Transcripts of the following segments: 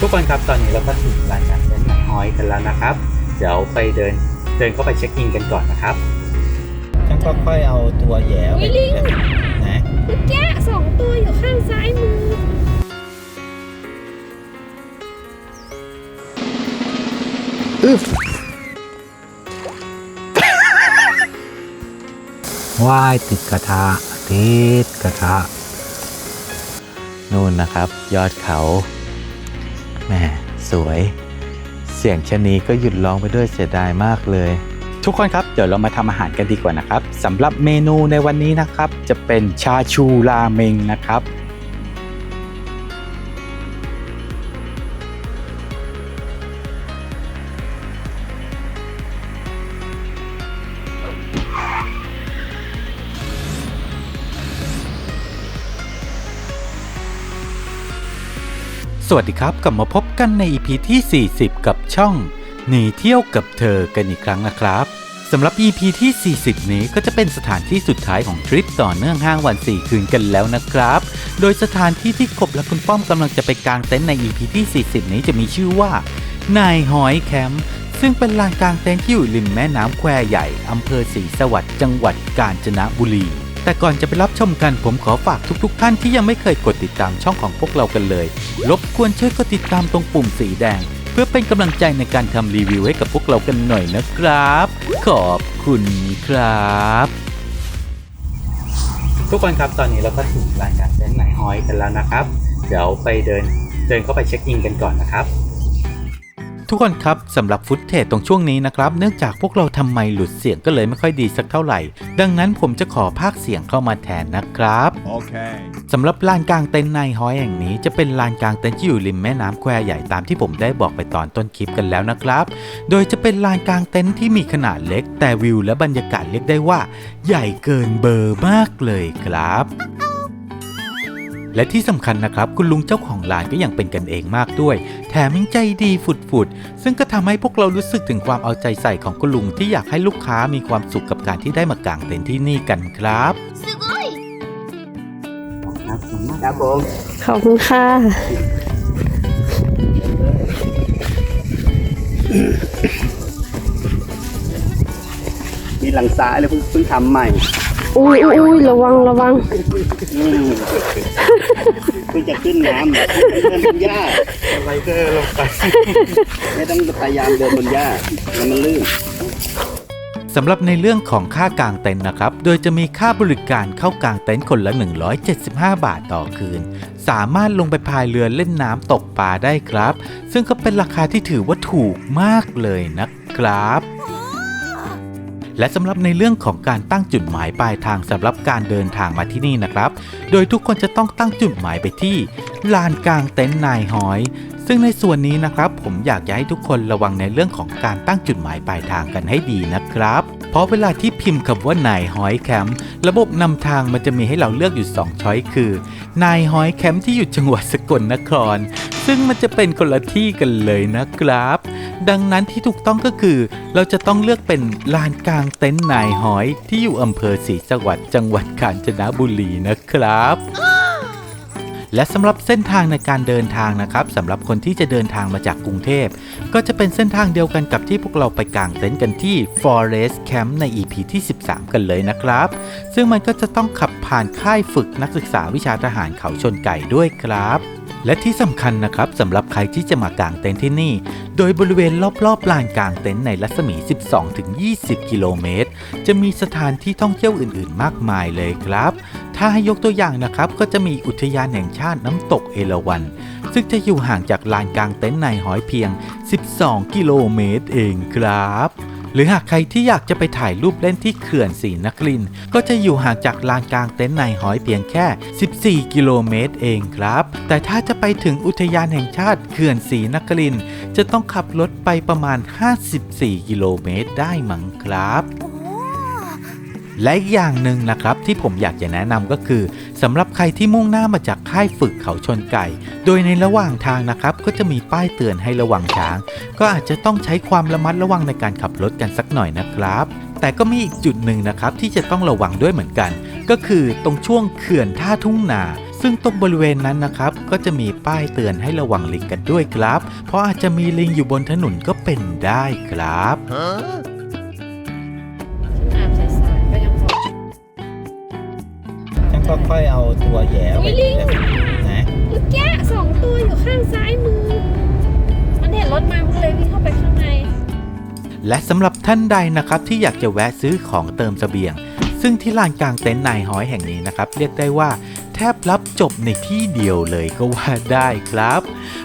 ทุกคนครับตอนนี้เราก็ถึงลานกลางเต็นท์หนายฮอยกันแล้วนะครับ เดี๋ยวไปเดินเดินเข้าไปเช็คอินกันก่อนนะครับฉันค่อยๆเอาตัวแย่ไปอุ๊ยลิงนะเมื่อกี้สองตัวอยู่ข้างซ้ายมือว่ายติดกระทะติดกระทะนู่นนะครับ ยอดเขา แหมสวย เสียงชะนีก็หยุดร้องไปด้วยเสียดายมากเลย ทุกคนครับเดี๋ยวเรามาทำอาหารกันดีกว่านะครับสำหรับเมนูในวันนี้นะครับ จะเป็นชาชูราเมงนะครับ สวัสดีครับกลับมาพบกันใน EP ที่ 40 กับช่องหนีเที่ยวกับเธอกันอีกครั้งนะครับสำหรับ EP ที่ 40 นี้ก็จะเป็นสถานที่สุดท้ายของทริปต่อเนื่องห้างวัน 4 คืนกันแล้วนะครับ โดยสถานที่ที่กบและคุณป้อมกำลังจะไปกางเต็นท์ใน EP ที่ 40 นี้จะมีชื่อว่านายหอยแคมป์ซึ่งเป็นลานกลางเต็นท์ที่อยู่ริมแม่น้ำแควใหญ่อำเภอศรีสวัสดิ์จังหวัดกาญจนบุรี แต่ก่อนจะไปรับชมกันผมขอฝากทุก ๆ ท่านที่ยังไม่เคยกดติดตามช่องของพวกเรากันเลย รบกวนช่วยกดติดตามตรงปุ่มสีแดง เพื่อเป็นกำลังใจในการทำรีวิวให้กับพวกเรากันหน่อยนะครับ ขอบคุณครับ ทุกคนครับตอนนี้เราก็ถึงลานกลางเต็นท์ไหนฮอยกันแล้วนะครับ เดี๋ยวไปเดินเดินเข้าไปเช็คอินกันก่อนนะครับ ทุกคนครับสำหรับฟุตเทจตรงช่วงนี้นะครับ เนื่องจากพวกเราทำไมหลุดเสียงก็เลยไม่ค่อยดีสักเท่าไหร่ ดังนั้นผมจะขอพากย์เสียงเข้ามาแทนนะครับ Okay. สำหรับลานกลางเต็นท์นายฮอยแห่งนี้ จะเป็นลานกลางเต็นท์ที่อยู่ริมแม่น้ำแควใหญ่ตามที่ผมได้บอกไปตอนต้นคลิปกันแล้วนะครับ โดยจะเป็นลานกลางเต็นท์ที่มีขนาดเล็ก แต่วิวและบรรยากาศเรียกได้ว่า ใหญ่เกินเบอร์มากเลยครับ และที่สำคัญนะครับ คุณลุงเจ้าของร้านก็ยังเป็นกันเองมากด้วย แถมยังใจดีฝุดๆซึ่งก็ทำให้พวกเรารู้สึกถึงความเอาใจใส่ของคุณลุงที่อยากให้ลูกค้ามีความสุขกับการที่ได้มากางเต็นท์ที่นี่กันครับครับผมขอบคุณค่ะมีหลังซ้ายเลยเพิ่งเพิ่งทำใหม่ อุ้ยอุ้ยอุ้ยระวังระวังอืมเพิ่งจะขึ้นน้ำเดินบนหญ้าไรเดอร์ลงไปไม่ต้องพยายามเดินบนหญ้าแล้วมันลื่นสำหรับในเรื่องของค่ากางเต็นท์นะครับ โดยจะมีค่าบริการเข้ากางเต็นท์คนละ 175 บาทต่อคืน สามารถลงไปพายเรือเล่นน้ำตกปลาได้ครับ ซึ่งก็เป็นราคาที่ถือว่าถูกมากเลยนะครับ และสำหรับในเรื่องของการตั้งจุดหมายปลายทางสำหรับการเดินทางมาที่นี่นะครับ โดยทุกคนจะต้องตั้งจุดหมายไปที่ลานกลางเต็นท์นายหอย ซึ่งในส่วนนี้นะครับ ผมอยากจะให้ทุกคนระวังในเรื่องของการตั้งจุดหมายปลายทางกันให้ดีนะครับ เพราะเวลาที่พิมพ์คำว่านายหอยแคมป์ระบบนำทางมันจะมีให้เราเลือกอยู่2ช้อยคือนายหอยแคมป์ที่อยู่จังหวัดสกลนคร ซึ่งมันจะเป็นคนละที่กันเลยนะครับ ดังนั้นที่ถูกต้องก็คือ เราจะต้องเลือกเป็นลานกลางเต็นท์นายหอยที่อยู่อำเภอศรีสวัสดิ์จังหวัดกาญจนบุรีนะครับและสำหรับเส้นทางในการเดินทางนะครับสำหรับคนที่จะเดินทางมาจากกรุงเทพ ก็จะเป็นเส้นทางเดียวกันกับที่พวกเราไปกางเต็นท์กันที่ Forest Camp ใน EP ที่ 13 กันเลยนะครับ ซึ่งมันก็จะต้องขับผ่านค่ายฝึกนักศึกษาวิชาทหารเขาชนไก่ด้วยครับ และที่สำคัญนะครับสำหรับใครที่จะมากางเต็นท์ที่นี่ โดยบริเวณรอบๆลานกางเต็นท์ในรัศมี 12-20 กิโลเมตร จะมีสถานที่ท่องเที่ยวอื่นๆ มากมายเลยครับ ถ้าให้ยกตัวอย่างนะครับก็จะมีอุทยานแห่งชาติน้ำตกเอราวัณซึ่งจะอยู่ห่างจากลานกลางเต็นท์นหอยเพียง 12 กิโลเมตรเองครับ หรือหากใครที่อยากจะไปถ่ายรูปเล่นที่เขื่อนศรีนครินก็จะอยู่ห่างจากลานกลางเต็นท์ในหอยเพียงแค่ 14 กิโลเมตรเองครับ แต่ถ้าจะไปถึงอุทยานแห่งชาติเขื่อนศรีนครินจะต้องขับรถไปประมาณ 54 กิโลเมตรได้มั้งครับ และอย่างหนึ่งนะครับที่ผมอยากจะแนะนำก็คือสำหรับใครที่มุ่งหน้ามาจากค่ายฝึกเขาชนไก่ โดยในระหว่างทางนะครับ ก็จะมีป้ายเตือนให้ระวังช้าง ก็อาจจะต้องใช้ความระมัดระวังในการขับรถกันสักหน่อยนะครับ แต่ก็มีอีกจุดหนึ่งนะครับที่จะต้องระวังด้วยเหมือนกัน ก็คือตรงช่วงเขื่อนท่าทุ่งนาซึ่งตรงบริเวณนั้นนะครับ ก็จะมีป้ายเตือนให้ระวังลิงกันด้วยครับ เพราะอาจจะมีลิงอยู่บนถนนก็เป็นได้ครับ ก็ค่อยเอาตัวแย่ไปนะเมื่อกี้สองตัวอยู่ข้างซ้ายมือ มันเห็นรถมามันเลยวิ่งเข้าไปข้างใน และสำหรับท่านใดนะครับที่อยากจะแวะซื้อของเติมเสบียง ซึ่งที่ลานกลางเต็นท์นายฮ้อยแห่งนี้นะครับ เรียกได้ว่าแทบรับจบในที่เดียวเลยก็ว่าได้ครับ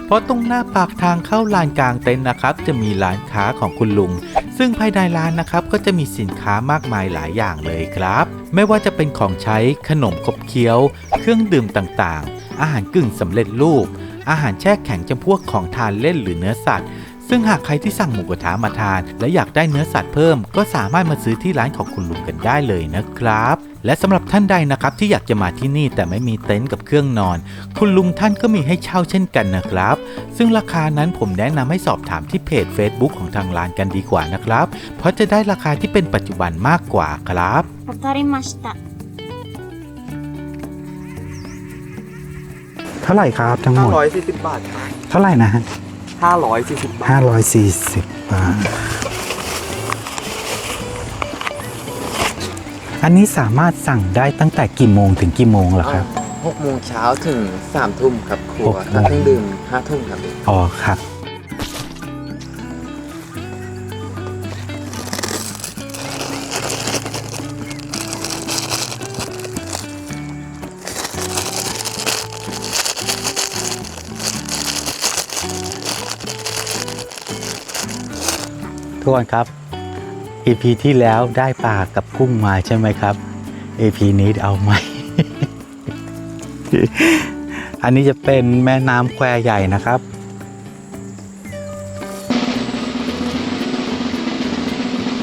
เพราะตรงหน้าปากทางเข้าลานกลางเต็นท์นะครับ จะมีร้านค้าของคุณลุง ซึ่งภายในร้านนะครับก็จะมีสินค้ามากมายหลายอย่างเลยครับ ไม่ว่าจะเป็นของใช้ขนมขบเคี้ยว เครื่องดื่มต่างๆ อาหารกึ่งสำเร็จรูป อาหารแช่แข็งจำพวกของทานเล่นหรือเนื้อสัตว์ ซึ่งหากใครที่สั่งหมูกระทะมาทาน และอยากได้เนื้อสัตว์เพิ่ม ก็สามารถมาซื้อที่ร้านของคุณลุงกันได้เลยนะครับ และสำหรับท่านใดนะครับที่อยากจะมาที่นี่แต่ไม่มีเต็นท์กับเครื่องนอน คุณลุงท่านก็มีให้เช่าเช่นกันนะครับ ซึ่งราคานั้นผมแนะนำให้สอบถามที่เพจ Facebook ของทางร้านกันดีกว่านะครับ เพราะจะได้ราคาที่เป็นปัจจุบันมากกว่าครับ わかりました。 เท่าไหร่ครับทั้งหมด 540 บาทครับ เท่าไหร่นะฮะ 540 บาท ห้าร้อยสี่สิบบาท อันนี้สามารถสั่งได้ตั้งแต่กี่โมงถึงกี่โมงเหรอครับ6โมงเช้าถึง3ทุ่มครับครัวหกโมง แล้วเครื่องดื่ม5ทุ่มครับอ๋อครับ ทุกคนครับ EP ที่แล้วได้ปลากับกุ้งมาใช่ไหมครับ EP นี้เอาไหม อันนี้จะเป็นแม่น้ำแควใหญ่นะครับ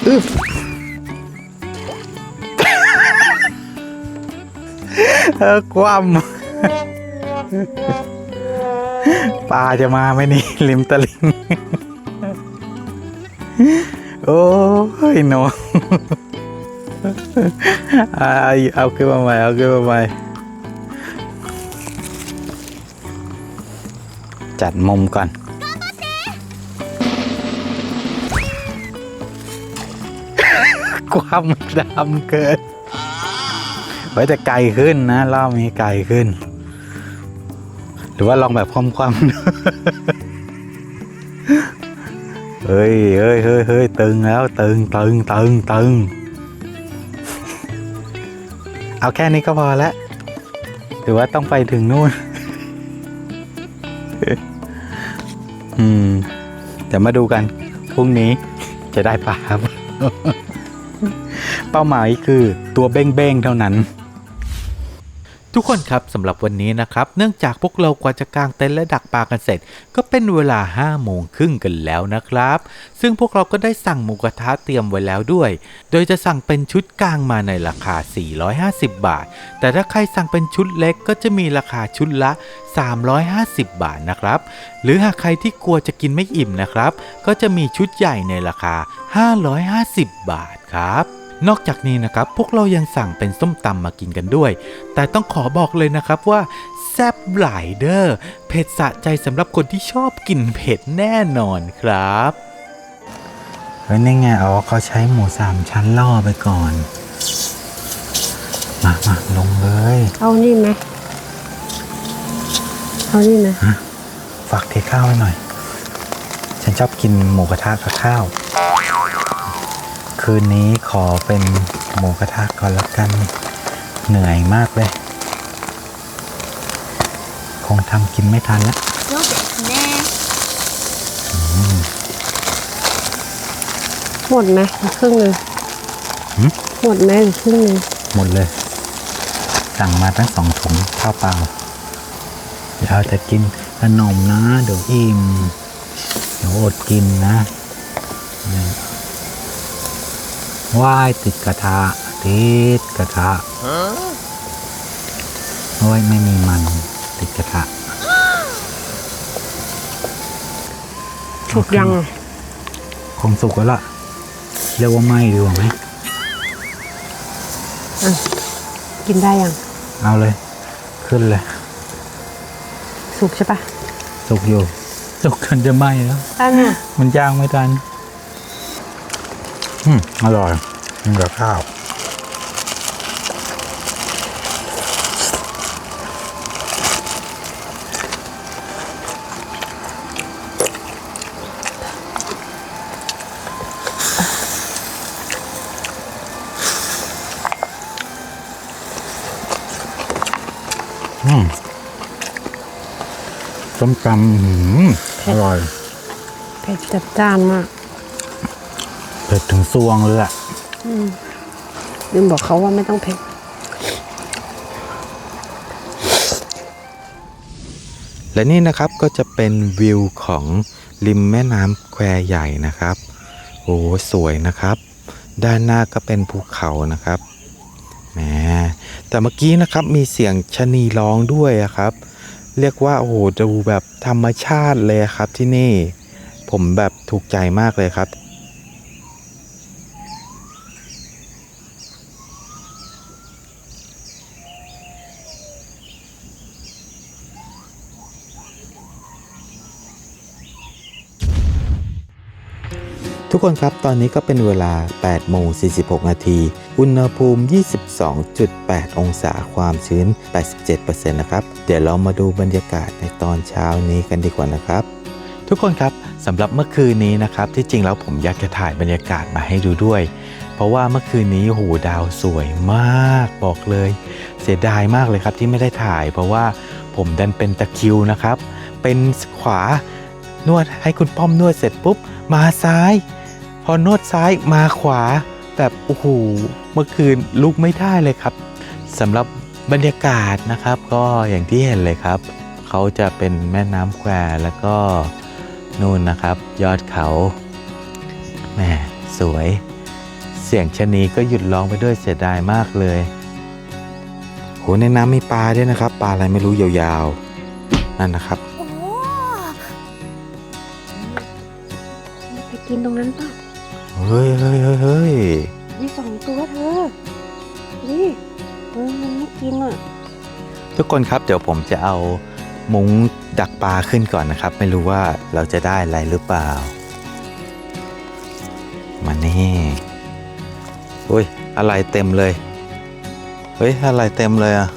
อึ๊บเออความปลาจะมาไหมนี่ริมตลิง โอ้ยนเอา เอาขึ้นมาใหม่เอาขึ้นมาใหม่จัดมุมก่อน ความดำเกินไว้แต่ไกลขึ้นนะรอบนี้ไกลขึ้น หรือว่าลองแบบคว่ำๆดูเฮ้ยเฮ้ยเฮ้ยเฮ้ยตึงแล้ว ตึงตึงตึงตึง เอาแค่นี้ก็พอแล้วหรือว่าต้องไปถึงนู่น อืม เดี๋ยวมาดูกัน พรุ่งนี้จะได้ปลาครับเป้าหมายคือตัวเบ้งๆเท่านั้น ทุกคนครับสำหรับวันนี้นะครับ เนื่องจากพวกเรากว่าจะกางเต็นท์และดักปลากันเสร็จ ก็เป็นเวลา5โมงครึ่งกันแล้วนะครับ ซึ่งพวกเราก็ได้สั่งหมูกระทะเตรียมไว้แล้วด้วย โดยจะสั่งเป็นชุดกลางมาในราคา 450 บาท แต่ถ้าใครสั่งเป็นชุดเล็กก็จะมีราคาชุดละ 350 บาทนะครับ หรือหากใครที่กลัวจะกินไม่อิ่มนะครับ ก็จะมีชุดใหญ่ในราคา 550 บาทครับ นอกจากนี้นะครับพวกเรายังสั่งเป็นส้มตำมากินกันด้วย แต่ต้องขอบอกเลยนะครับว่าแซ่บหลายเดอร์เผ็ดสะใจสำหรับคนที่ชอบกินเผ็ดแน่นอนครับเฮ้ยนี่ไงอ๋อเขาใช้หมูสามชั้นล่อไปก่อน มามาลงเลยเอานี่ไหมเอานี่นะฝากเทข้าวให้หน่อย ฉันชอบกินหมูกระทะกับข้าว คืนนี้ ขอเป็นหมูกระทะก่อนแล้วกัน เหนื่อยมากเลย คงทำกินไม่ทันแล้ว そうですね。 หมดไหมหรือครึ่งหนึ่ง หืม หมดไหมหรือครึ่งหนึ่ง หมดเลย สั่งมาตั้งสองถุงข้าวเปล่าเดี๋ยวจะกินขนมนะ เดี๋ยวอิ่ม เดี๋ยวอดกินนะเนี่ย ว่ายติดกระทะติดกระทะโอ้ยไม่มีมันติดกระทะถูกยังอะคงสุกแล้วล่ะเรียกว่าไหม้ดีกว่าไหมกินได้ยัง เอาเลย ขึ้นเลยอสุกใช่ปะสุกอยู่ สุกจนจะไหม้แล้วอันน่ะมันย่างไม่ทัน อืมอร่อยกินกับข้าวอืมส้มตำอื้อหืออร่อย เผ็ดจัดจ้านมากเผ็ด ถึงซวงเลยอะลืมบอกเขาว่าไม่ต้องเผ็ดและนี่นะครับก็จะเป็นวิวของริมแม่น้ำแควใหญ่นะครับโอ้สวยนะครับ ด้านหน้าก็เป็นภูเขานะครับแหมแต่เมื่อกี้นะครับมีเสียงชะนีร้องด้วยอะครับ เรียกว่าโอ้โหดูแบบธรรมชาติเลยครับที่นี่ ผมแบบถูกใจมากเลยครับ กคนครับ ตอนนี้ก็เป็นเวลา8โมง46 นาที อุณหภูมิ 22.8 องศา ความชื้น 87%นะครับ เดี๋ยวเรามาดูบรรยากาศในตอนเช้านี้กันดีกว่านะครับ ทุกคนครับสำหรับเมื่อคืนนี้นะครับ ที่จริงแล้วผมอยากจะถ่ายบรรยากาศมาให้ดูด้วย เพราะว่าเมื่อคืนนี้โอ้โหดาวสวยมากบอกเลย เสียดายมากเลยครับที่ไม่ได้ถ่าย เพราะว่าผมดันเป็นตะคิวนะครับ เป็นขวานวดให้คุณป้อมนวดเสร็จปุ๊บ มาซ้าย อนวดซ้ายมาขวา แบบโอ้โหเมื่อคืนลุกไม่ได้เลยครับสำหรับบรรยากาศนะครับ ก็อย่างที่เห็นเลยครับ เขาจะเป็นแม่น้ำแควแล้วก็นู่นนะครับ ยอดเขาแหมสวย เสียงชนีก็หยุดร้องไปด้วยเสียดายมากเลยโหในน้ำมีปลาด้วยนะครับ ปลาอะไรไม่รู้ยาวๆนั่นนะครับ เฮ้ยเฮ้ยเฮ้ยเฮ้ยมีสองตัวเธอนี่เออมันไม่กินอะ ทุกคนครับเดี๋ยวผมจะเอามุ้งดักปลาขึ้นก่อนนะครับ ไม่รู้ว่าเราจะได้อะไรหรือเปล่า มานี่อุ้ยอะไรเต็มเลย เฮ้ย อะไรเต็มเลยอะ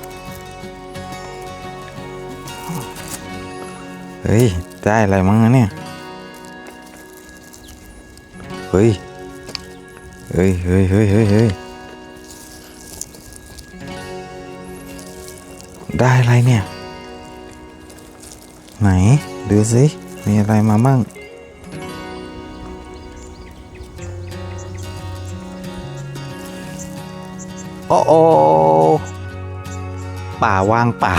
เฮ้ย ได้อะไรมั้งอะเนี่ย เฮ้ย เฮ้ยเฮ้ยเฮ้ยเฮ้ยเฮ้ยได้อะไรเนี่ย ไหน ดูสิมีอะไรมามั่งโอ้โอป่าว่างเปล่า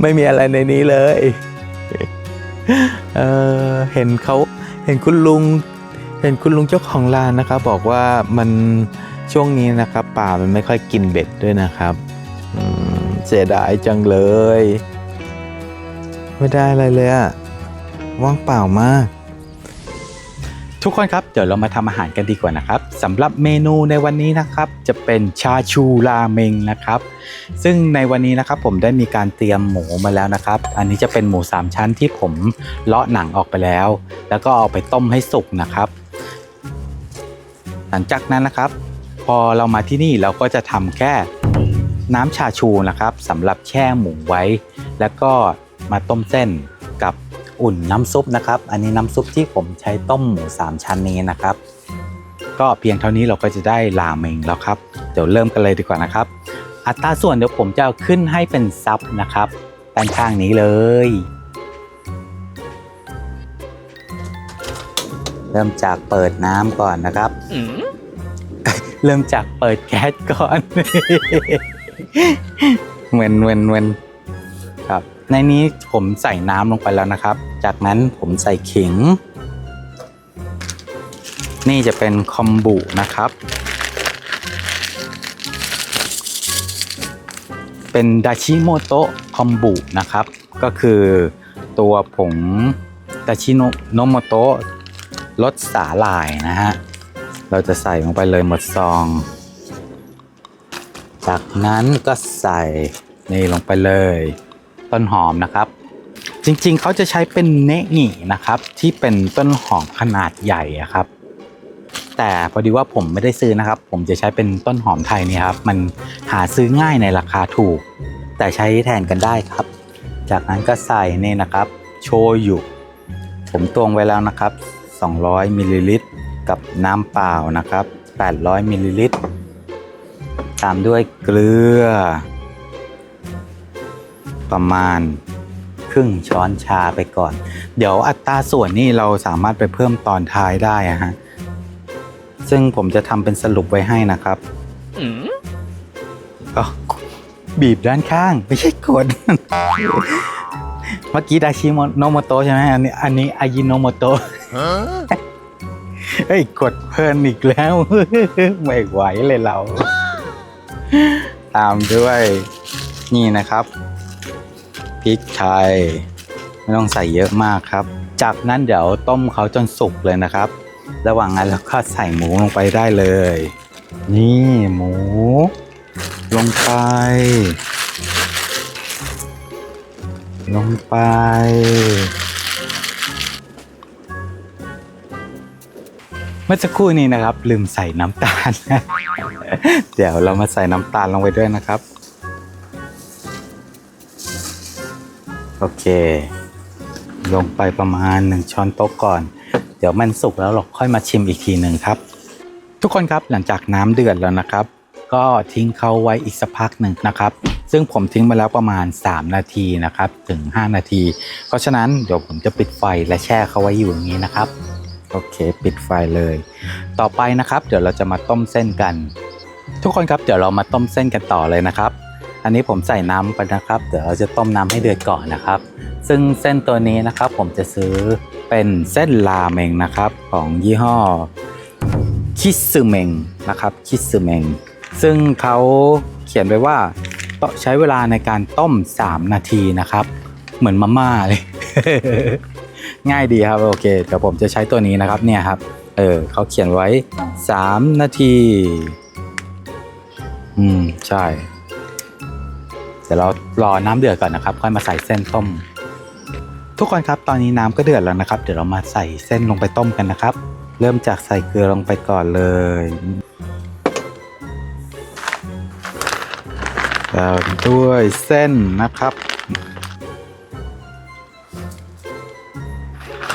ไม่มีอะไรในนี้เลย เออเห็นเขาเห็นคุณลุง เห็นคุณลุงเจ้าของร้านนะครับ บอกว่ามันช่วงนี้นะครับป่ามันไม่ค่อยกินเบ็ดด้วยนะครับเสียดายจังเลย ไม่ได้อะไรเลยอะว่างเปล่ามากทุกคนครับเดี๋ยวเรามาทำอาหารกันดีกว่านะครับสำหรับเมนูในวันนี้นะครับจะเป็นชาชูราเมงนะครับ ซึ่งในวันนี้นะครับผมได้มีการเตรียมหมูมาแล้วนะครับ อันนี้จะเป็นหมูสามชั้นที่ผมเลาะหนังออกไปแล้ว แล้วก็เอาไปต้มให้สุกนะครับ หลังจากนั้นนะครับ พอเรามาที่นี่เราก็จะทำแค่น้ำชาชูนะครับสำหรับแช่หมูไว้ แล้วก็มาต้มเส้นกับอุ่นน้ำซุปนะครับ อันนี้น้ำซุปที่ผมใช้ต้มหมูสามชั้นนี้นะครับ ก็เพียงเท่านี้เราก็จะได้ราเมงแล้วครับ เดี๋ยวเริ่มกันเลยดีกว่านะครับ อัตราส่วนเดี๋ยวผมจะเอาขึ้นให้เป็นซับนะครับด้านข้างนี้เลย เริ่มจากเปิดน้ำก่อนนะครับ เริ่มจากเปิดแก๊สก่อน เหมือนเหมือนเหมือนครับ ในนี้ผมใส่น้ำลงไปแล้วนะครับ จากนั้นผมใส่ขิง นี่จะเป็นคอมบุนะครับ เป็นดาชิโมโตะคอมบุนะครับ ก็คือตัวผงดาชิโนโมโตะ รสสาหร่ายนะฮะ เราจะใส่ลงไปเลยหมดซอง จากนั้นก็ใส่นี่ลงไปเลย ต้นหอมนะครับ จริงๆเขาจะใช้เป็นเนะหงีนะครับ ที่เป็นต้นหอมขนาดใหญ่ครับ แต่พอดีว่าผมไม่ได้ซื้อนะครับ ผมจะใช้เป็นต้นหอมไทยนี่ครับ มันหาซื้อง่ายในราคาถูก แต่ใช้แทนกันได้ครับ จากนั้นก็ใส่นี่นะครับ โชยุผมตวงไว้แล้วนะครับ 200มิลลิลิตรกับน้ำเปล่านะครับ 800มิลลิลิตรตามด้วยเกลือ ประมาณครึ่งช้อนชาไปก่อน เดี๋ยวอัตราส่วนนี่เราสามารถไปเพิ่มตอนท้ายได้อะฮะซึ่งผมจะทำเป็นสรุปไว้ให้นะครับก็บีบด้านข้าง ไม่ใช่กด เมื่อกี้ดาชิโนโมโตะใช่ไหมอันนี้อันนี้อายิโนโมโตะ เฮ้ยกดเพลินอีกแล้ว ไม่ไหวเลยเรา ตามด้วยนี่นะครับพริกไทย ไม่ต้องใส่เยอะมากครับ จากนั้นเดี๋ยวต้มเขาจนสุกเลยนะครับ ระหว่างนั้นเราก็ใส่หมูลงไปได้เลย นี่หมู ลงไปลงไป เมื่อสักครู่นี้นะครับ ลืมใส่น้ำตาล เดี๋ยวเรามาใส่น้ำตาลลงไปด้วยนะครับ โอเค ลงไปประมาณ 1 ช้อนโต๊ะก่อน เดี๋ยวมันสุกแล้วเราค่อยมาชิมอีกทีหนึ่งครับ ทุกคนครับหลังจากน้ำเดือดแล้วนะครับ ก็ทิ้งเขาไว้อีกสักพักหนึ่งนะครับ ซึ่งผมทิ้งมาแล้วประมาณ 3 นาทีนะครับ ถึง 5 นาที เพราะฉะนั้นเดี๋ยวผมจะปิดไฟและแช่เขาไว้อยู่อย่างนี้นะครับ โอเค ปิดไฟเลย ต่อไปนะครับ เดี๋ยวเราจะมาต้มเส้นกัน ทุกคนครับเดี๋ยวเรามาต้มเส้นกันต่อเลยนะครับ อันนี้ผมใส่น้ำไปนะครับ เดี๋ยวเราจะต้มน้ำให้เดือดก่อนนะครับ ซึ่งเส้นตัวนี้นะครับ ผมจะซื้อเป็นเส้นราเมงนะครับ ของยี่ห้อคิซึเมงนะครับคิซึเมงซึ่งเขาเขียนไว้ว่าต้องใช้เวลาในการต้ม 3 นาทีนะครับ เหมือนมาม่าเลย ง่ายดีครับโอเคเดี๋ยวผมจะใช้ตัวนี้นะครับเนี่ยครับ เออเขาเขียนไว้ 3 นาที อืมใช่เดี๋ยวเรารอน้ำเดือดก่อนนะครับ ค่อยมาใส่เส้นต้ม ทุกคนครับตอนนี้น้ำก็เดือดแล้วนะครับ เดี๋ยวเรามาใส่เส้นลงไปต้มกันนะครับ เริ่มจากใส่เกลือลงไปก่อนเลยตามด้วยเส้นนะครับ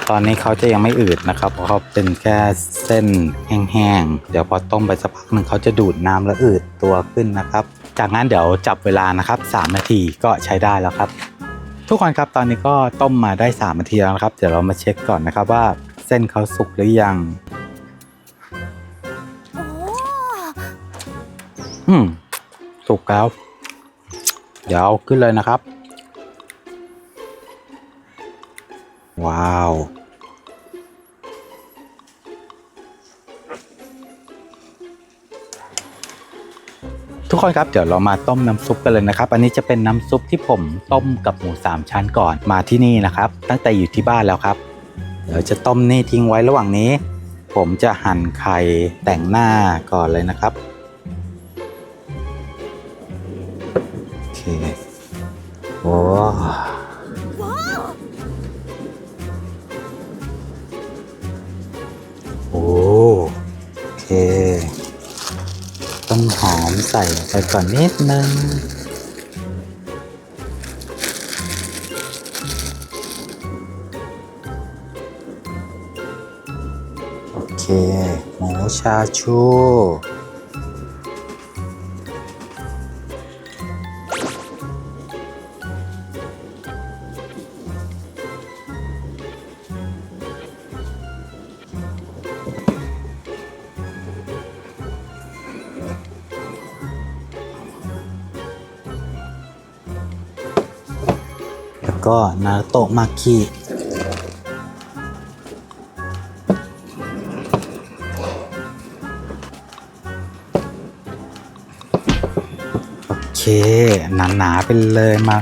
ตอนนี้เขาจะยังไม่อืดนะครับ เพราะเขาเป็นแค่เส้นแห้งๆ เดี๋ยวพอต้มไปสักพักหนึ่งเขาจะดูดน้ำแล้วอืดตัวขึ้นนะครับ จากนั้นเดี๋ยวจับเวลานะครับ 3 นาทีก็ใช้ได้แล้วครับ ทุกคนครับตอนนี้ก็ต้มมาได้ 3 นาทีแล้วนะครับ เดี๋ยวเรามาเช็คก่อนนะครับว่าเส้นเขาสุกหรือยัง อืมสุกแล้ว เดี๋ยวเอาขึ้นเลยนะครับ ว้าว ทุกคนครับเดี๋ยวเรามาต้มน้ำซุปกันเลยนะครับ อันนี้จะเป็นน้ำซุปที่ผมต้มกับหมูสามชั้นก่อนมาที่นี่นะครับ ตั้งแต่อยู่ที่บ้านแล้วครับ เดี๋ยวจะต้มนี่ทิ้งไว้ระหว่างนี้ ผมจะหั่นไข่แต่งหน้าก่อนเลยนะครับ ไปก่อนนิดนึงโอเคหมูชาชู ก็นาโตะมากิโอเค หนาๆไปเลยมา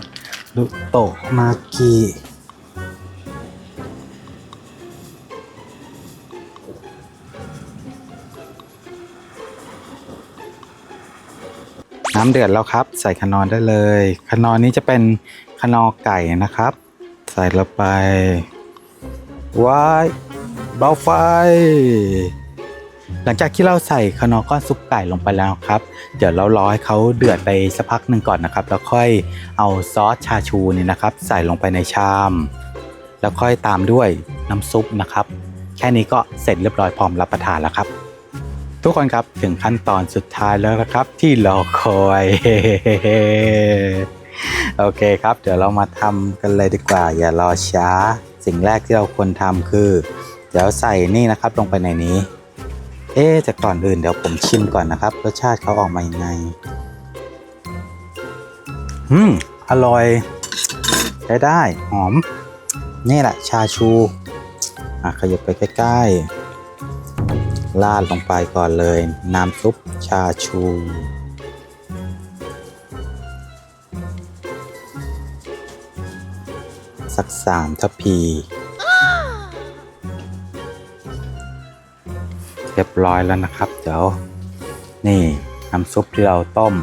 ลุโตะมากิน้ำเดือดแล้วครับ ใส่ขนอนได้เลย ขนอนนี้จะเป็น ขนอไก่นะครับ ใส่ลงไปว้ายเบาไฟ หลังจากที่เราใส่ขนอก้อนซุปไก่ลงไปแล้วครับ เดี๋ยวเรารอให้เขาเดือดไปสักพักหนึ่งก่อนนะครับ แล้วค่อยเอาซอสชาชูนี่นะครับ ใส่ลงไปในชาม แล้วค่อยตามด้วยน้ำซุปนะครับ แค่นี้ก็เสร็จเรียบร้อยพร้อมรับประทานแล้วครับ ทุกคนครับถึงขั้นตอนสุดท้ายแล้วนะครับ ที่รอคอย โอเคครับ เดี๋ยวเรามาทำกันเลยดีกว่า อย่ารอช้า สิ่งแรกที่เราควรทำคือ เดี๋ยวใส่นี่นะครับลงไปในนี้ เอ๊แต่ก่อนอื่นเดี๋ยวผมชิมก่อนนะครับ รสชาติเขาออกมายังไงอืมอร่อยใช้ได้หอม นี่แหละชาชู อะขยับไปใกล้ๆลาดลงไปก่อนเลย น้ำซุปชาชู สักสามทัพพี เรียบร้อยแล้วนะครับ เดี๋ยว นี่น้ำซุปที่เราต้ม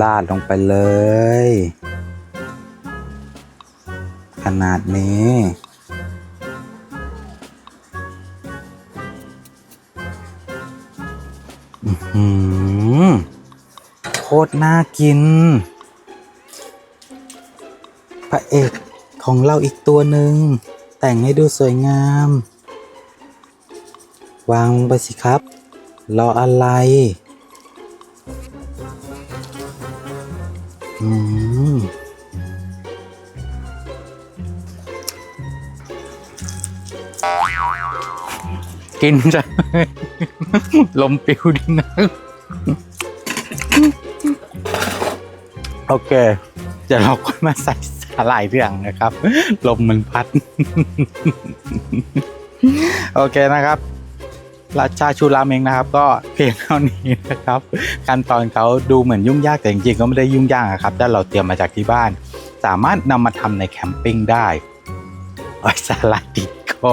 ลาดลงไปเลย ขนาดนี้อือหือโคตรน่ากิน ระเอกของเราอีกตัวหนึ่ง แต่งให้ดูสวยงาม วางไปสิครับ รออะไรอืมกินจ้ะลมปิวดินะโอเคเดี๋ยวเราก็มาใส่ หร่ายเรื่องนะครับ ลมมันพัด โอเคนะครับ ราชาชูราเมงนะครับ ก็เพียงเท่านี้นะครับ ขั้นตอนเขาดูเหมือนยุ่งยากแต่จริงๆก็ไม่ได้ยุ่งยากครับถ้าเราเตรียมมาจากที่บ้าน สามารถนำมาทำในแคมปิ้งได้โอ้สาหร่ายติดคอ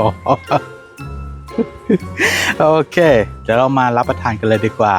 โอเค เดี๋ยวเรามารับประทานกันเลยดีกว่า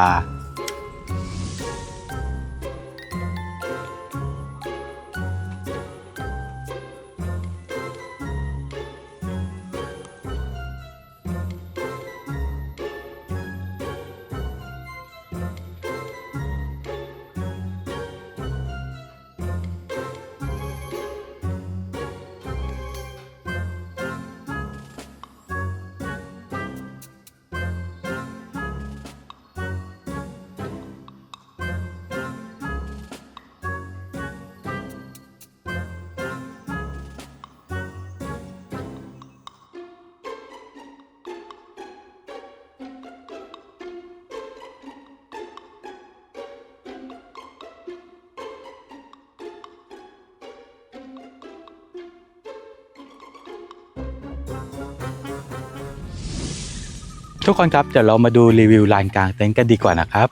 ทุกคนครับเดี๋ยวเรามาดูรีวิวลานกลางเต็นท์กันดีกว่านะครับ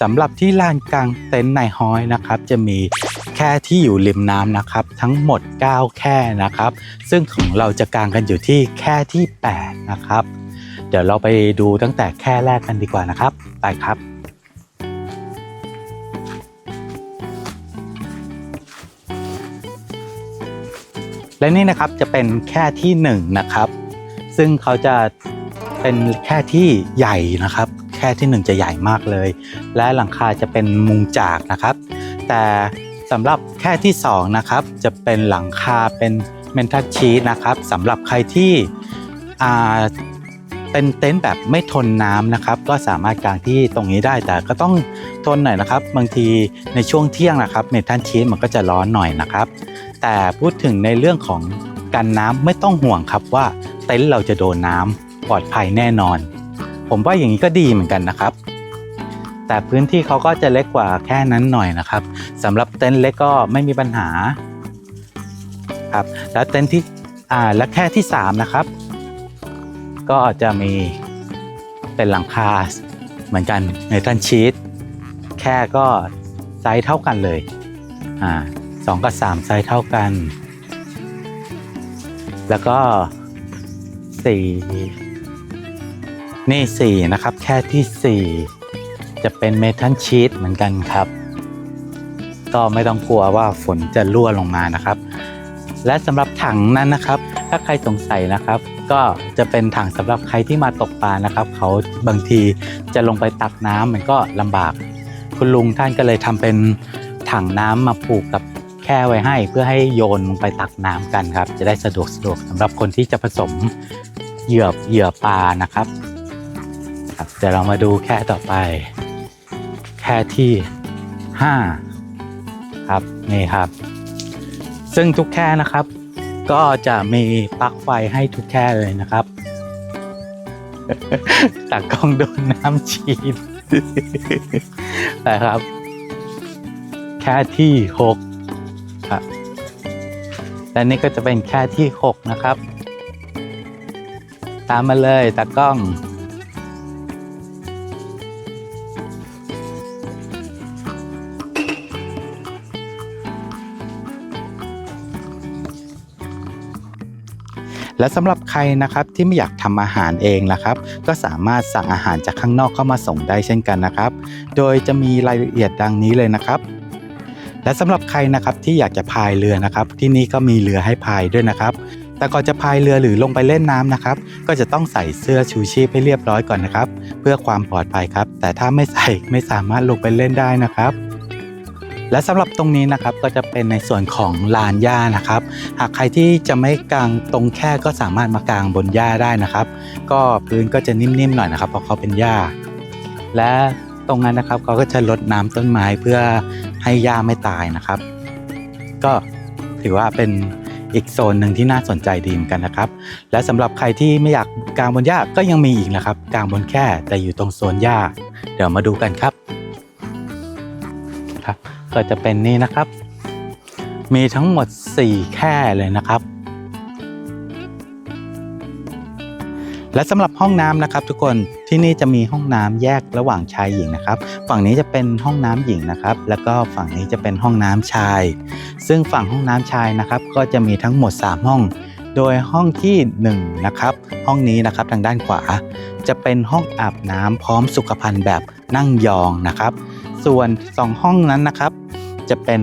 สำหรับที่ลานกลางเต็นท์ในฮอยนะครับ จะมีแค่ที่อยู่ริมน้ำนะครับ ทั้งหมด 9 แค่นะครับ ซึ่งของเราจะกางกันอยู่ที่แค่ที่ 8 นะครับ เดี๋ยวเราไปดูตั้งแต่แค่แรกกันดีกว่านะครับ ไปครับและนี่นะครับจะเป็นแค่ที่1นงนะครับ ซึ่งเขาจะ เป็นแค่ที่ใหญ่นะครับ แค่ที่หนึ่งจะใหญ่มากเลย และหลังคาจะเป็นมุงจากนะครับ แต่สำหรับแค่ที่สองนะครับจะเป็นหลังคาเป็นเมนทัลชีสนะครับสำหรับใครที่เป็นเต็นท์แบบไม่ทนน้ำนะครับ ก็สามารถกางที่ตรงนี้ได้แต่ก็ต้องทนหน่อยนะครับ บางทีในช่วงเที่ยงนะครับเมทัลชีสมันก็จะร้อนหน่อยนะครับ แต่พูดถึงในเรื่องของกันน้ำไม่ต้องห่วงครับว่าเต็นท์เราจะโดนน้ำ ปลอดภัยแน่นอน ผมว่าอย่างนี้ก็ดีเหมือนกันนะครับ แต่พื้นที่เขาก็จะเล็กกว่าแค่นั้นหน่อยนะครับสำหรับเต็นท์เล็กก็ไม่มีปัญหาครับแล้วเต็นท์ที่อ่าและแค่ที่ 3 นะครับ ก็จะมีเป็นหลังคาเหมือนกันในตันชีตแค่ก็ไซส์เท่ากันเลยอ่าสองกับสามไซส์เท่ากัน แล้วก็สี่ นี่สี่นะครับ แค่ที่สี่จะเป็นเมทัลชีตเหมือนกันครับ ก็ไม่ต้องกลัวว่าฝนจะรั่วลงมานะครับ และสำหรับถังนั้นนะครับ ถ้าใครสงสัยนะครับ ก็จะเป็นถังสำหรับใครที่มาตกปลานะครับ เขาบางทีจะลงไปตักน้ำมันก็ลำบาก คุณลุงท่านก็เลยทำเป็นถังน้ำมาผูกกับแค่ไว้ให้เพื่อให้โยนลงไปตักน้ำกันครับ จะได้สะดวกสะดวกสำหรับคนที่จะผสมเหยื่อเหยื่อปลานะครับ ครับเดี๋ยวเรามาดูแค่ต่อไป แค่ที่ห้าครับนี่ครับ ซึ่งทุกแค่นะครับ ก็จะมีปลั๊กไฟให้ทุกแค่เลยนะครับตากล้องโดนน้ำฉีดนะครับ แค่ที่หกครับและนี่ก็จะเป็นแค่ที่หกนะครับ ตามมาเลยตากล้อง และสำหรับใครนะครับที่ไม่อยากทำอาหารเองนะครับ ก็สามารถสั่งอาหารจากข้างนอกเข้ามาส่งได้เช่นกันนะครับ โดยจะมีรายละเอียดดังนี้เลยนะครับและสำหรับใครนะครับที่อยากจะพายเรือนะครับ ที่นี่ก็มีเรือให้พายด้วยนะครับ แต่ก่อนจะพายเรือหรือลงไปเล่นน้ำนะครับ ก็จะต้องใส่เสื้อชูชีพให้เรียบร้อยก่อนนะครับ เพื่อความปลอดภัยครับ แต่ถ้าไม่ใส่ไม่สามารถลงไปเล่นได้นะครับ และสำหรับตรงนี้นะครับก็จะเป็นในส่วนของลานหญ้านะครับ หากใครที่จะไม่กางตรงแค่ก็สามารถมากางบนหญ้าได้นะครับ ก็พื้นก็จะนิ่มๆหน่อยนะครับเพราะเขาเป็นหญ้า และตรงนั้นนะครับเขาก็จะลดน้ำต้นไม้เพื่อให้หญ้าไม่ตายนะครับ ก็ถือว่าเป็นอีกโซนหนึ่งที่น่าสนใจดีเหมือนกันนะครับ และสำหรับใครที่ไม่อยากกางบนหญ้าก็ยังมีอีกนะครับกางบนแค่แต่อยู่ตรงโซนหญ้า เดี๋ยวมาดูกันครับครับ ก็จะเป็นนี่นะครับ มีทั้งหมด 4 แค่เลยนะครับ และสำหรับห้องน้ำนะครับ ทุกคนที่นี่จะมีห้องน้ำแยกระหว่างชายหญิงนะครับ ฝั่งนี้จะเป็นห้องน้ำหญิงนะครับ แล้วก็ฝั่งนี้จะเป็นห้องน้ำชาย ซึ่งฝั่งห้องน้ำชายนะครับ ก็จะมีทั้งหมด 3 ห้องโดยห้องที่1นะครับห้องนี้นะครับทางด้านขวา จะเป็นห้องอาบน้ำพร้อมสุขภัณฑ์แบบนั่งยองนะครับ ส่วน 2 ห้องนั้นนะครับ จะเป็น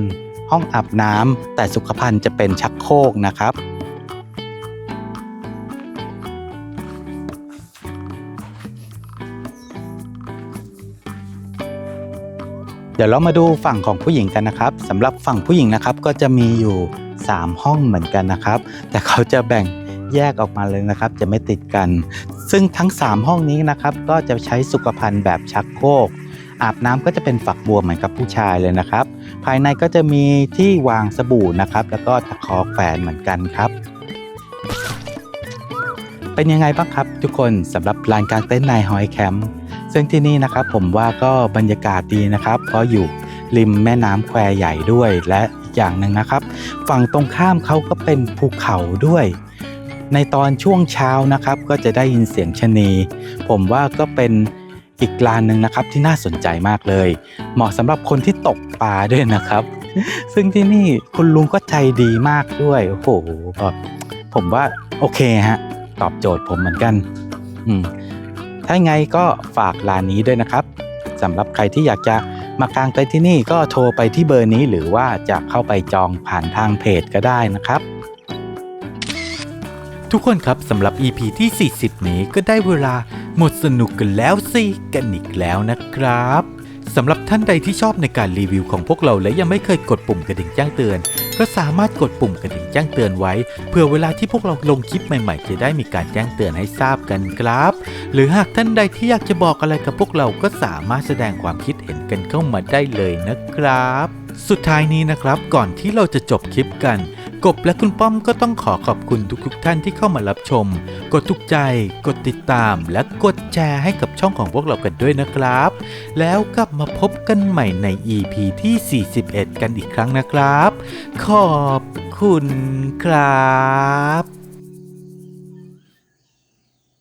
ห้องอาบน้ำแต่สุขภัณฑ์จะเป็นชักโครกนะครับเดี๋ยวเรามาดูฝั่งของผู้หญิงกันนะครับสำหรับฝั่งผู้หญิงนะครับก็จะมีอยู่ 3 ห้องเหมือนกันนะครับ แต่เขาจะแบ่งแยกออกมาเลยนะครับ จะไม่ติดกัน ซึ่งทั้ง 3 ห้องนี้นะครับ ก็จะใช้สุขภัณฑ์แบบชักโครก อาบน้ำก็จะเป็นฝักบัวเหมือนกับผู้ชายเลยนะครับ ภายในก็จะมีที่วางสบู่นะครับ แล้วก็ตะขอแขวนเหมือนกันครับ เป็นยังไงบ้างครับ ทุกคนสำหรับลานกลางเต็นท์นายหอยแคมป์ซึ่งที่นี่นะครับผมว่าก็บรรยากาศดีนะครับเพราะอยู่ริมแม่น้ำแควใหญ่ด้วยและอีกอย่างหนึ่งนะครับ ฝั่งตรงข้ามเขาก็เป็นภูเขาด้วยในตอนช่วงเช้านะครับก็จะได้ยินเสียงชนี ผมว่าก็เป็น อีกลานหนึ่งนะครับที่น่าสนใจมากเลย เหมาะสำหรับคนที่ตกปลาด้วยนะครับ ซึ่งที่นี่คุณลุงก็ใจดีมากด้วยโอ้โหผมว่าโอเคฮะตอบโจทย์ผมเหมือนกันอืมถ้าไงก็ฝากร้านนี้ด้วยนะครับสำหรับใครที่อยากจะมากางเต็นท์ที่นี่ก็โทรไปที่เบอร์นี้หรือว่าจะเข้าไปจองผ่านทางเพจก็ได้นะครับ ทุกคนครับสำหรับ EP ที่ 40 นี้ก็ได้เวลา หมดสนุกกันแล้วสิกันอีกแล้วนะครับสำหรับท่านใดที่ชอบในการรีวิวของพวกเราและยังไม่เคยกดปุ่มกระดิ่งแจ้งเตือน ก็สามารถกดปุ่มกระดิ่งแจ้งเตือนไว้เพื่อเวลาที่พวกเราลงคลิปใหม่ๆ จะได้มีการแจ้งเตือนให้ทราบกันครับ หรือหากท่านใดที่อยากจะบอกอะไรกับพวกเราก็สามารถแสดงความคิดเห็นกันเข้ามาได้เลยนะครับ สุดท้ายนี้นะครับก่อนที่เราจะจบคลิปกัน กบและคุณป้อมก็ต้องขอขอบคุณทุกๆทท่านที่เข้ามารับชม กดทุกใจ กดติดตาม และกดแชร์ให้กับช่องของพวกเรากันด้วยนะครับ แล้วกลับมาพบกันใหม่ใน EP ที่ 41 กันอีกครั้งนะครับ ขอบคุณครับ